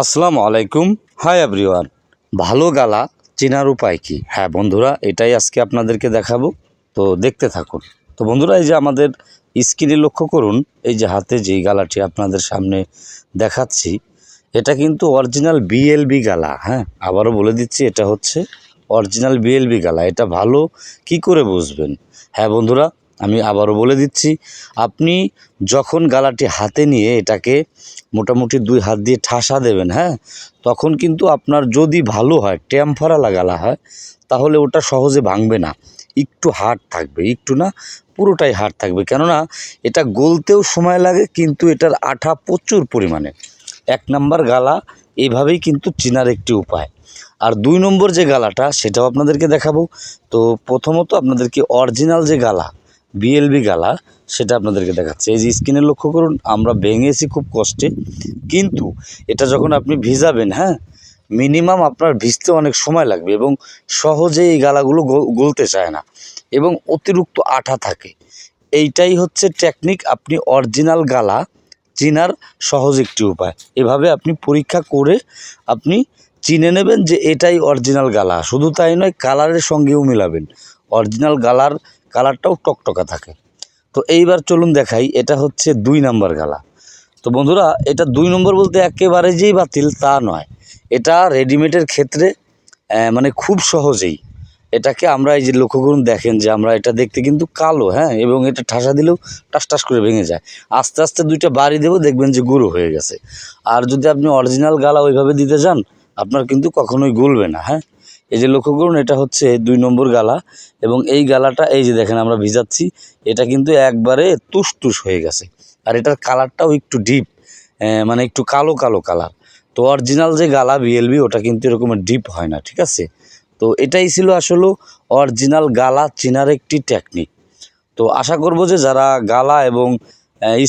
আসসালামু আলাইকুম। Hi everyone, ভালো গালা চেনার উপায় কি? হ্যাঁ বন্ধুরা, এটাই আজকে আপনাদেরকে দেখাবো। তো দেখতে থাকুন। তো বন্ধুরা, এই যে আমাদের স্ক্রিনে লক্ষ্য করুন, এই যে হাতে যেই গালাটি আপনাদের সামনে দেখাচ্ছি, এটা কিন্তু অরিজিনাল বিএলবি গালা হ্যাঁ? আবারও বলে দিচ্ছি, এটা হচ্ছে অরিজিনাল বিএলবি গালা। এটা ভালো কি করে বুঝবেন? হ্যাঁ বন্ধুরা আমি আবারও বলে দিচ্ছি, আপনি যখন গালাটি হাতে নিয়ে এটাকে মোটামুটি দুই হাত দিয়ে ঠাসা দেবেন হ্যাঁ তখন কিন্তু আপনার যদি ভালো হয় টেম্পারালা গালা হয়, তাহলে ওটা সহজে ভাঙবে না। একটু হার্ড থাকবে, একটু না, পুরোটাই হার্ড থাকবে। কেননা এটা গলতেও সময় লাগে, কিন্তু এটার আঠা প্রচুর পরিমাণে। এক নাম্বার গালা এইভাবেই কিন্তু চেনার একটি উপায়। আর দুই নম্বর যে গালাটা, সেটাও আপনাদেরকে দেখাবো। তো প্রথমত আপনাদেরকে অরিজিনাল যে গালা বিএলবি গালা, সেটা আপনাদেরকে দেখাচ্ছে। এই যে স্ক্রিনে লক্ষ্য করুন, আমরা ভেঙেছি খুব কষ্টে। কিন্তু এটা যখন আপনি ভিজাবেন হ্যাঁ মিনিমাম আপনার ভিজতে অনেক সময় লাগবে এবং সহজে এই গালাগুলো গলতে চায় না এবং অতিরিক্ত আঠা থাকে। এইটাই হচ্ছে টেকনিক আপনি অরিজিনাল গালা চিনার সহজ একটি উপায়। এভাবে আপনি পরীক্ষা করে আপনি চিনে নেবেন যে এটাই অরিজিনাল গালা। শুধু তাই নয় কালারের সঙ্গেও মিলাবেন। অরিজিনাল গালার কালারটাও টকটকা থাকে। তো এইবার চলুন দেখাই, এটা হচ্ছে দুই নাম্বার গালা। তো বন্ধুরা, এটা দুই নম্বর বলতে একেবারে যেই বাতিল তা নয়। এটা রেডিমেডের ক্ষেত্রে মানে খুব সহজেই। এটাকে আমরা এই যে লক্ষ্য করুন, দেখেন যে আমরা এটা দেখতে কিন্তু কালো হ্যাঁ? এবং এটা ঠাসা দিলেও টাস টাস করে ভেঙে যায়। আস্তে আস্তে দুইটা বাড়ি দেবো, দেখবেন যে গুঁড়ো হয়ে গেছে। আর যদি আপনি অরিজিনাল গালা ওইভাবে দিতে যান, আপনার কিন্তু কখনোই গলবে না হ্যাঁ? এই যে লক্ষ্য করুন, এটা হচ্ছে দুই নম্বর গালা এবং এই গালাটা, এই যে দেখেন আমরা ভিজাচ্ছি, এটা কিন্তু একবারে তুস তুস হয়ে গেছে। আর এটার কালারটাও একটু ডিপ মানে একটু কালো কালো কালার। তো অরিজিনাল যে গালা বিএলবি ওটা কিন্তু এরকমের ডিপ হয় না, ঠিক আছে? তো এটাই ছিল আসলে অরিজিনাল গালা চেনার একটি টেকনিক তো আশা করব যে যারা গালা এবং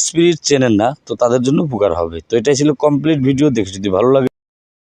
স্পিরিট চেনেন না, তো তাদের জন্য উপকার হবে। তো এটাই ছিল কমপ্লিট ভিডিও দেখে যদি ভালো লাগে